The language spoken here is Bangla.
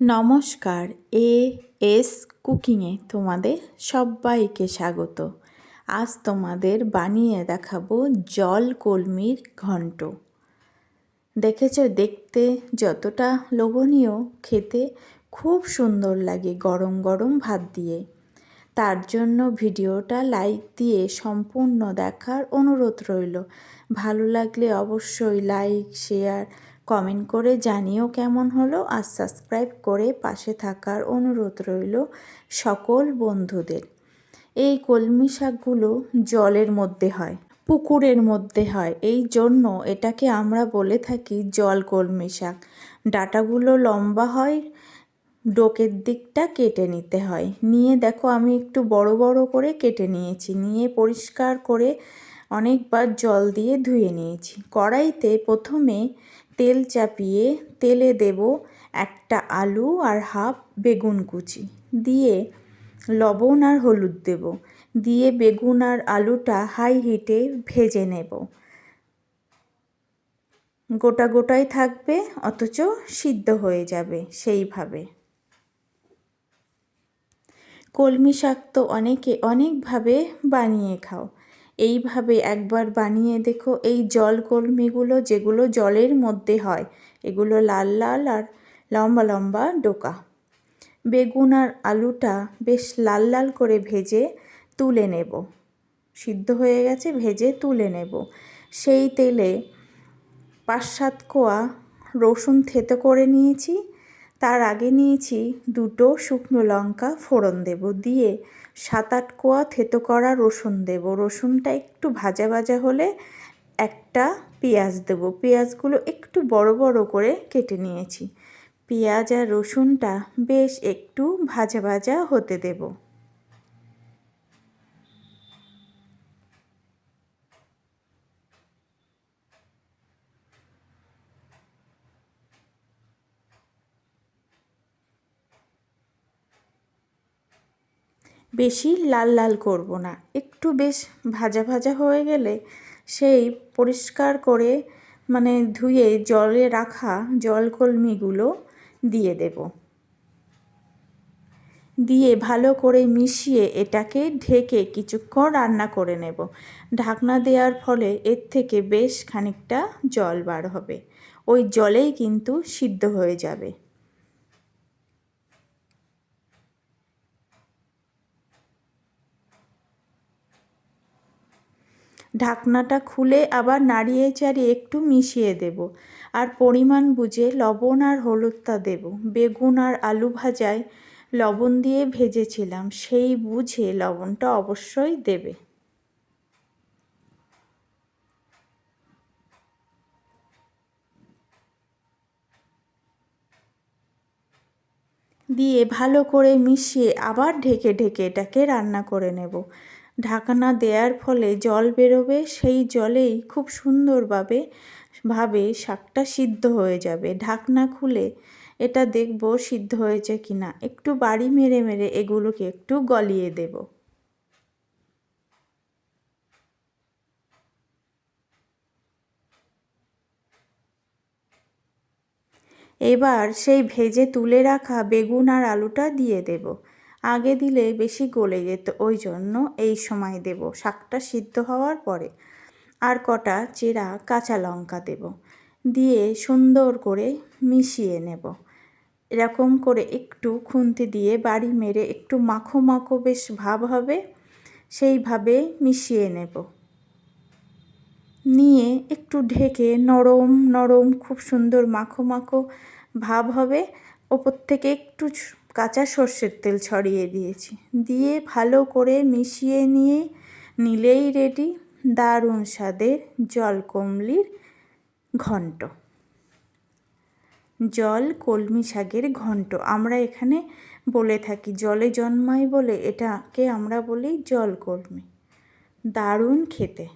নমস্কার, এ এস কুকিংয়ে তোমাদের সবাইকে স্বাগত। আজ তোমাদের বানিয়ে দেখাবো জল কলমির ঘন্ট। দেখেছ, দেখতে যতটা লোভনীয়, খেতে খুব সুন্দর লাগে গরম গরম ভাত দিয়ে। তার জন্য ভিডিওটা লাইক দিয়ে সম্পূর্ণ দেখার অনুরোধ রইল। ভালো লাগলে অবশ্যই লাইক, শেয়ার কমেন্ট করে জানিও কেমন হলো আর সাবস্ক্রাইব করে পাশে থাকার অনুরোধ রইল সকল বন্ধুদের। এই কলমি শাকগুলো জলের মধ্যে হয়, পুকুরের মধ্যে হয়, এই জন্য এটাকে আমরা বলে থাকি জল কলমি শাক। ডাটাগুলো লম্বা হয়, ডোকের দিকটা কেটে নিতে হয়। নিয়ে দেখো আমি একটু বড় বড় করে কেটে নিয়েছি, নিয়ে পরিষ্কার করে অনেকবার জল দিয়ে ধুয়ে নিয়েছি। কড়াইতে প্রথমে তেল চাপিয়ে তেলে দেব একটা আলু আর হাফ বেগুন কুচি। দিয়ে লবণ আর হলুদ দেব। দিয়ে বেগুন আর আলুটা হাই হিটে ভেজে নেব। গোটা গোটাই থাকবে, অথচ সিদ্ধ হয়ে যাবে সেইভাবে। কলমি শাক তো অনেকে অনেকভাবে বানিয়ে খাও। এইভাবে একবার বানিয়ে দেখো, এই জল কলমিগুলো যেগুলো জলের মধ্যে হয়, এগুলো লাল লাল আর লম্বা লম্বা ডোকা। বেগুন আর আলুটা বেশ লাল লাল করে ভেজে তুলে নেব। সিদ্ধ হয়ে গেছে, ভেজে তুলে নেব। সেই তেলে পাঁচ সাত কোয়া রসুন থেতো করে নিয়েছি তার আগে নিয়েছি দুটো শুকনো লঙ্কা ফোড়ন দেব, দিয়ে সাত আট কোয়া থেতো করা রসুন দেব। রসুনটা একটু ভাজা ভাজা হলে একটা পেঁয়াজ দেব। পেঁয়াজগুলো একটু বড় বড় করে কেটে নিয়েছি। পেঁয়াজ আর রসুনটা বেশ একটু ভাজা ভাজা হতে দেবো। বেশি লাল লাল করব না। একটু বেশ ভাজা ভাজা হয়ে গেলে সেই পরিষ্কার করে মানে ধুয়ে জলে রাখা জলকলমিগুলো দিয়ে দেব। দিয়ে ভালো করে মিশিয়ে এটাকে ঢেকে কিছুক্ষণ রান্না করে নেব। ঢাকনা দেওয়ার ফলে এর থেকে বেশ খানিকটা জল বার হবে। ওই জলেই কিন্তু সিদ্ধ হয়ে যাবে। ঢাকনাটা খুলে আবার নাড়িয়ে চাড়িয়ে একটু মিশিয়ে দেব। আর পরিমাণ বুঝে লবণ আর হলুদটা দেব। বেগুন আর আলু ভাজায় লবণ দিয়ে ভেজেছিলাম, সেই বুঝে লবণটা অবশ্যই দেবে। দিয়ে ভালো করে মিশিয়ে আবার ঢেকে ঢেকে এটাকে রান্না করে নেব। ঢাকনা দেওয়ার ফলে জল বেরোবে, সেই জলেই খুব সুন্দরভাবে ভাবে শাকটা সিদ্ধ হয়ে যাবে। ঢাকনা খুলে এটা দেখব সিদ্ধ হয়েছে কি না একটু বাড়ি মেরে মেরে এগুলোকে একটু গলিয়ে দেব। এবার সেই ভেজে তুলে রাখা বেগুন আর আলুটা দিয়ে দেব। আগে দিলে বেশি গলে যেত, ওই জন্য এই সময় দেব। শাকটা সিদ্ধ হওয়ার পরে আর কটা চেরা কাঁচা লঙ্কা দেব। দিয়ে সুন্দর করে মিশিয়ে নেব। এরকম করে একটু খুন্তি দিয়ে বাড়ি মেরে একটু মাখো মাখো বেশ ভাব হবে, সেইভাবে মিশিয়ে নেব। নিয়ে একটু ঢেকে নরম নরম, খুব সুন্দর মাখো মাখো ভাব হবে। ওপর থেকে একটু কাঁচা সর্ষের তেল ছড়িয়ে দিয়েছি। দিয়ে ভালো করে মিশিয়ে নিয়ে নিলেই রেডি দারুণ স্বাদের জল কমলির ঘন্ট। জল কলমি শাকের ঘন্ট। আমরা এখানে বলে থাকি জলে জন্মাই বলে, এটাকে আমরা বলি জল কলমি দারুণ খেতে।